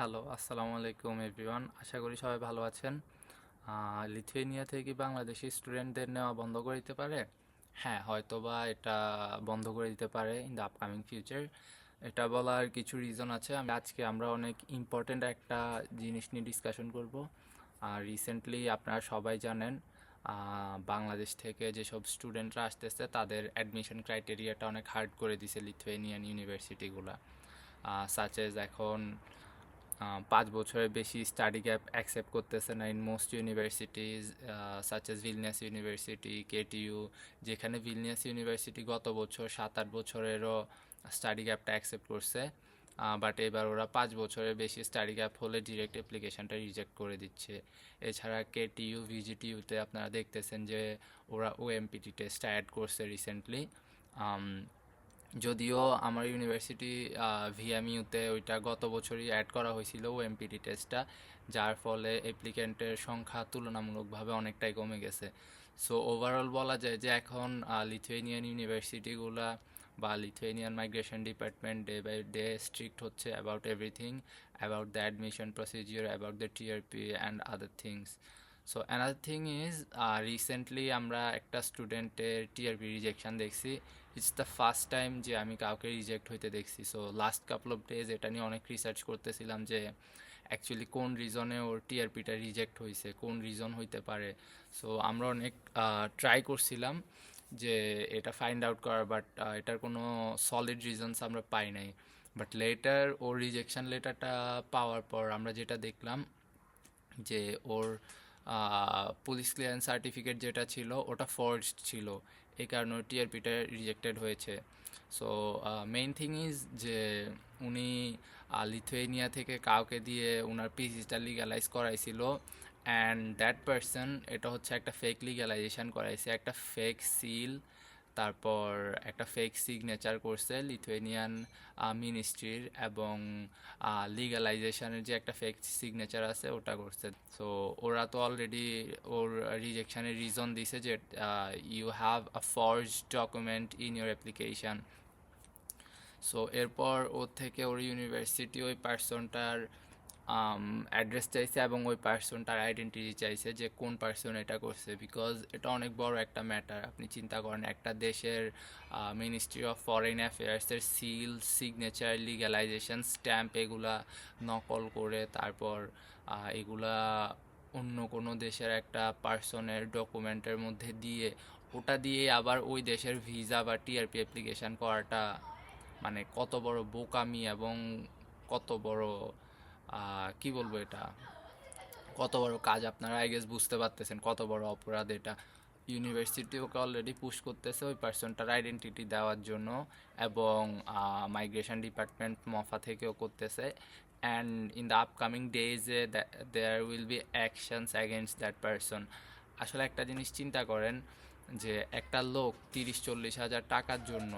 Hello আসসালামু আলাইকুম everyone আশা করি সবাই ভালো আছেন। লিথুয়েনিয়া থেকে কি বাংলাদেশি স্টুডেন্টদের নেওয়া বন্ধ করে দিতে পারে? হ্যাঁ হয়তোবা এটা বন্ধ করে দিতে পারে ইন দ্য আপকামিং ফিউচার এটা বলার কিছু রিজন আছে। আমি আজকে আমরা অনেক ইম্পর্ট্যান্ট একটা জিনিস নিয়ে ডিসকাশন করব। আর রিসেন্টলি আপনারা সবাই জানেন বাংলাদেশ থেকে যেসব স্টুডেন্টরা আসতেছে, তাদের অ্যাডমিশন ক্রাইটেরিয়াটা অনেক হার্ড করে দিছে লিথুয়েনিয়ান ইউনিভার্সিটিগুলো সাচ এজ এখন পাঁচ বছরের বেশি স্টাডি গ্যাপ অ্যাকসেপ্ট করতেছে না in most universities such as Vilnius university K T U যেখানে ভিলনিয়াস ইউনিভার্সিটি গত বছর সাত আট বছরেরও স্টাডি গ্যাপটা অ্যাকসেপ্ট করছে বাট এবার ওরা পাঁচ বছরের বেশি স্টাডি গ্যাপ হলে ডিরেক্ট অ্যাপ্লিকেশনটা রিজেক্ট করে দিচ্ছে। এছাড়া কেটিইউ ভিজিটিউতে আপনারা দেখতেছেন যে ওরা O M P T test add করছে রিসেন্টলি যদিও আমার ইউনিভার্সিটি ভিএমইউতে ওইটা গত বছরই অ্যাড করা হয়েছিল ও এমপিটি টেস্টটা যার ফলে অ্যাপ্লিক্যান্টের সংখ্যা তুলনামূলকভাবে অনেকটাই কমে গেছে। সো ওভারঅল বলা যায় যে এখন লিথুয়েনিয়ান ইউনিভার্সিটিগুলা বা Lithuanian migration department day by day strict হচ্ছে about everything about the admission procedure about the TRP and other things so another thing is recently আমরা একটা স্টুডেন্টের টিআরপি রিজেকশন দেখছি। ইটস দ্য ফার্স্ট টাইম যে আমি কাউকে রিজেক্ট হইতে দেখছি। So last couple of days এটা নিয়ে অনেক রিসার্চ করতেছিলাম যে অ্যাকচুয়ালি কোন রিজনে ওর টিআরপিটা রিজেক্ট হয়েছে কোন রিজন হইতে পারে। সো আমরা অনেক ট্রাই করছিলাম যে এটা ফাইন্ড আউট করার বাট এটার কোনো সলিড রিজনস আমরা পাই নাই। বাট লেটার ওর রিজেকশন লেটারটা পাওয়ার পর আমরা যেটা দেখলাম যে ওর পুলিশ ক্লিয়ারেন্স সার্টিফিকেট যেটা ছিল, ওটা ফর্জড ছিল। এই কারণে টিআরপিটা রিজেক্টেড হয়েছে। সো মেইন থিং ইজ যে উনি লিথুয়েনিয়া থেকে কাউকে দিয়ে ওনার পিসিটা লিগালাইজ করাইছিল। অ্যান্ড দ্যাট পারসন এটা হচ্ছে একটা ফেক লিগালাইজেশান করাইছে, একটা ফেক সিল তারপর একটা ফেক সিগনেচার করছে লিথুয়েনিয়ান মিনিস্ট্রির এবং লিগালাইজেশনের যে একটা ফেক সিগনেচার আছে ওটা করছে। সো ওরা তো অলরেডি ওর রিজেকশানের রিজন দিছে যে you have a forge document in your application so এরপর ওর থেকে ওর ইউনিভার্সিটি ওই পার্সনটার অ্যাড্রেস চাইছে এবং ওই পার্সনটার আইডেন্টিটি চাইছে যে কোন পার্সন এটা করছে বিকজ এটা অনেক বড় একটা ম্যাটার আপনি চিন্তা করেন, একটা দেশের মিনিস্ট্রি অফ ফরেন অ্যাফেয়ার্সের সিল সিগনেচার লিগ্যালাইজেশন স্ট্যাম্প এগুলা নকল করে তারপর এগুলা অন্য কোনো দেশের একটা পার্সনের ডকুমেন্টের মধ্যে দিয়ে, ওটা দিয়ে আবার ওই দেশের ভিসা বা টিআরপি অ্যাপ্লিকেশান করাটা মানে কত বড় বোকামি এবং কত বড় কি বলব এটা? কত বড় কাজ আপনারা আই গেস বুঝতে পারতেছেন কত বড় অপরাধ এটা। ইউনিভার্সিটি ওকে অলরেডি পুশ করতেছে ওই পার্সনটার আইডেন্টিটি দেওয়ার জন্য এবং মাইগ্রেশন ডিপার্টমেন্ট মফা থেকেও করতেছে। And in the upcoming ডেজে there will be actions against that person আসলে একটা জিনিস চিন্তা করেন যে একটা লোক তিরিশ চল্লিশ হাজার টাকার জন্য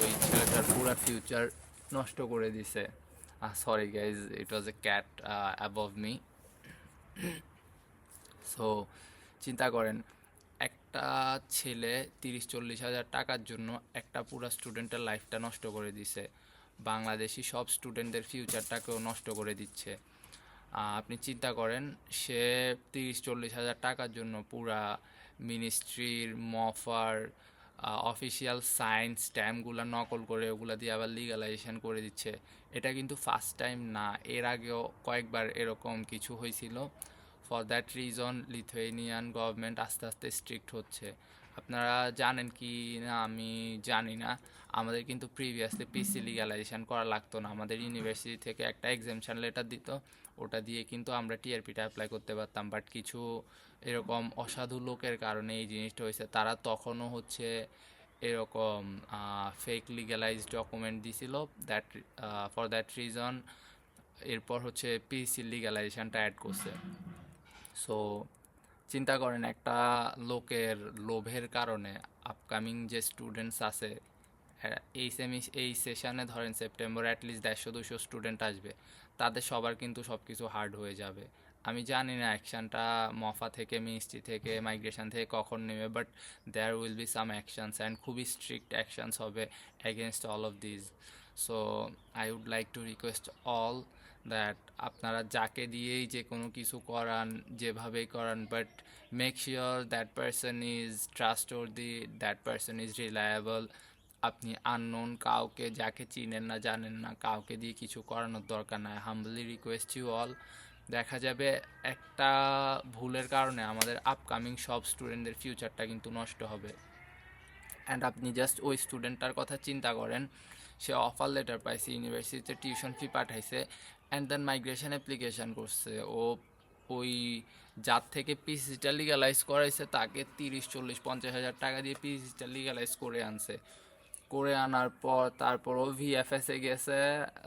ওই ছেলেটার পুরো ফিউচার নষ্ট করে দিছে। Sorry guys it was a cat above me so চিন্তা করেন, একটা ছেলে তিরিশ, চল্লিশ হাজার টাকার জন্য একটা পুরো স্টুডেন্টের লাইফটা নষ্ট করে দিছে। বাংলাদেশি সব স্টুডেন্টদের ফিউচারটাকেও নষ্ট করে দিচ্ছে। আপনি চিন্তা করেন, সে তিরিশ, চল্লিশ হাজার টাকার জন্য পুরা মিনিস্ট্রির মফার অফিসিয়াল সাইন্স স্ট্যাম্পগুলো নকল করে ওগুলা দিয়ে আবার লিগালাইজেশন করে দিচ্ছে। এটা কিন্তু ফার্স্ট টাইম না, এর আগেও কয়েকবার এরকম কিছু হয়েছিল। For that reason Lithuanian government আস্তে আস্তে স্ট্রিক্ট হচ্ছে। আপনারা জানেন কি না, আমি জানি না। আমাদের কিন্তু প্রিভিয়াসলি পিসি লিগালাইজেশন করা লাগতো না। আমাদের ইউনিভার্সিটি থেকে একটা এক্সামশন লেটার দিত। ওটা দিয়ে কিন্তু আমরা টিআরপিটা অ্যাপ্লাই করতে পারতাম। বাট কিছু এরকম অসাধু লোকের কারণে এই জিনিসটা হয়েছে। তারা তখনও হচ্ছে এরকম ফেক লিগালাইজ ডকুমেন্ট দিছিল দ্যাট ফর দ্যাট রিজন এরপর হচ্ছে পিসি লিগালাইজেশনটা অ্যাড করছে। সো চিন্তা করেন একটা লোকের লোভের কারণে আপকামিং যে স্টুডেন্টস আছে এই সেমি এই সেশনে ধরেন সেপ্টেম্বর অ্যাটলিস্ট দেড়শো দুশো স্টুডেন্ট আসবে। তাদের সবার কিন্তু সব কিছু হার্ড হয়ে যাবে। আমি জানি না অ্যাকশানটা মফা থেকে মিনিস্ট্রি থেকে মাইগ্রেশন থেকে কখন নেবে but there will be some actions and খুবই স্ট্রিক্ট অ্যাকশনস হবে against all of this so I would like to request all that আপনারা যাকে দিয়েই যে কোনো কিছু করান, যেভাবেই করান but make sure that person is trust that person is reliable আপনি আননোন কাউকে যাকে চিনেন না, জানেন না, কাউকে দিয়ে কিছু করানোর দরকার নাই। হাম্বলি রিকোয়েস্ট ইউ অল দেখা যাবে একটা ভুলের কারণে আমাদের আপকামিং সব স্টুডেন্টদের ফিউচারটা কিন্তু নষ্ট হবে। অ্যান্ড আপনি জাস্ট ওই স্টুডেন্টটার কথা চিন্তা করেন, সে অফার লেটার পাইছে ইউনিভার্সিটিতে টিউশন ফি পাঠাইছে অ্যান্ড দেন মাইগ্রেশন অ্যাপ্লিকেশন করছে। ও ওই যার থেকে পিসিটা লিগালাইজ করাইছে, তাকে তিরিশ, চল্লিশ, পঞ্চাশ হাজার টাকা দিয়ে পিসিটা লিগালাইজ করে আনছে। করে আনার পর তারপর ও ভিএফএস গেছে।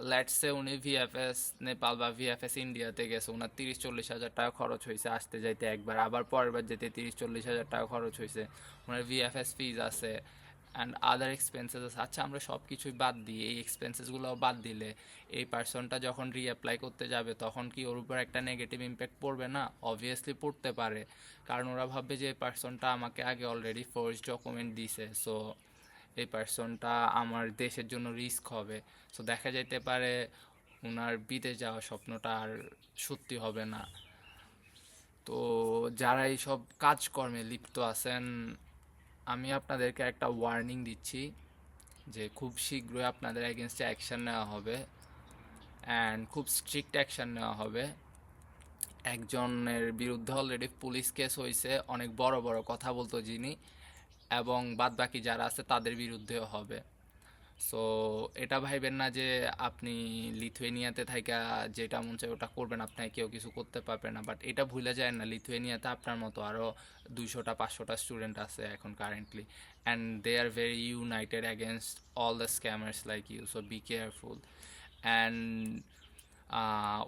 লেটসে উনি ভিএফএস নেপাল বা ভিএফএস ইন্ডিয়াতে গেছে ওনার তিরিশ চল্লিশ হাজার টাকা খরচ হয়েছে আসতে যাইতে একবার, আবার পরের বার যেতে তিরিশ চল্লিশ হাজার টাকা খরচ হয়েছে। ওনার ভিএফএস ফিজ আছে অ্যান্ড আদার এক্সপেন্সেস আছে। আচ্ছা আমরা সব কিছুই বাদ দিই, এই এক্সপেন্সেসগুলো বাদ দিলে এই পার্সনটা যখন রিঅ্যাপ্লাই করতে যাবে, তখন কি ওর উপর একটা নেগেটিভ ইম্প্যাক্ট পড়বে না? অবভিয়াসলি পড়তে পারে, কারণ ওরা ভাববে যে এই পার্সনটা আমাকে আগে অলরেডি ফোর্স ডকুমেন্ট দিছে সো এই পার্সনটা আমার দেশের জন্য রিস্ক হবে। সো দেখা যাইতে পারে ওনার বিদেশ যাওয়ার স্বপ্নটা আর সত্যি হবে না। তো, যারা এইসব কাজকর্মে লিপ্ত আছেন, আমি আপনাদেরকে একটা ওয়ার্নিং দিচ্ছি যে খুব শীঘ্রই আপনাদের এগেনস্টে অ্যাকশন নেওয়া হবে অ্যান্ড খুব স্ট্রিক্ট অ্যাকশন নেওয়া হবে। একজনের বিরুদ্ধে অলরেডি পুলিশ কেস হয়েছে অনেক বড় বড় কথা বলতো যিনি। এবং বাদবাকি যারা আছে তাদের বিরুদ্ধেও হবে। সো এটা ভাইবেন না যে আপনি লিথুয়েনিয়াতে থাইকা যেটা মন চায় ওটা করবেন, আপনাকে কেউ কিছু করতে পারবে না। বাট এটা ভুলে যায় না, লিথুয়েনিয়াতে আপনার মতো আরও দুইশোটা, পাঁচশোটা স্টুডেন্ট আছে এখন currently and they are very united against all the scammers like you so be careful and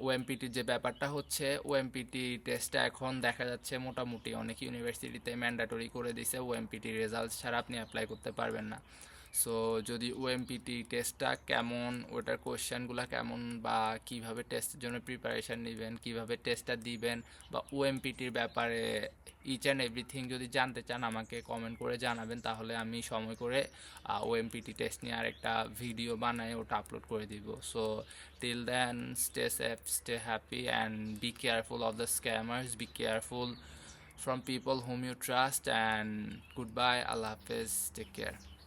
ওএমপিটির যে ব্যাপারটা হচ্ছে ওএমপিটি টেস্টটা এখন দেখা যাচ্ছে মোটামুটি অনেক ইউনিভার্সিটিতে ম্যান্ডাটরি করে দিছে ওএমপিটি রেজাল্ট ছাড়া আপনি অ্যাপ্লাই করতে পারবেন না। সো যদি ওএমপিটি টেস্টটা কেমন, ওটার কোয়েশ্চেনগুলো কেমন, বা কীভাবে টেস্টের জন্য প্রিপারেশান নেবেন, কীভাবে টেস্টটা দিবেন, বা ওএমপিটির ব্যাপারে ইচ অ্যান্ড এভরিথিং যদি জানতে চান, আমাকে কমেন্ট করে জানাবেন, তাহলে আমি সময় করে ওএমপিটি টেস্ট নিয়ে আরেকটা ভিডিও বানাই ওটা আপলোড করে দিব। So till then stay safe stay happy and be careful of the scammers be careful from people whom you trust, and goodbye. Allah hafiz. Take care.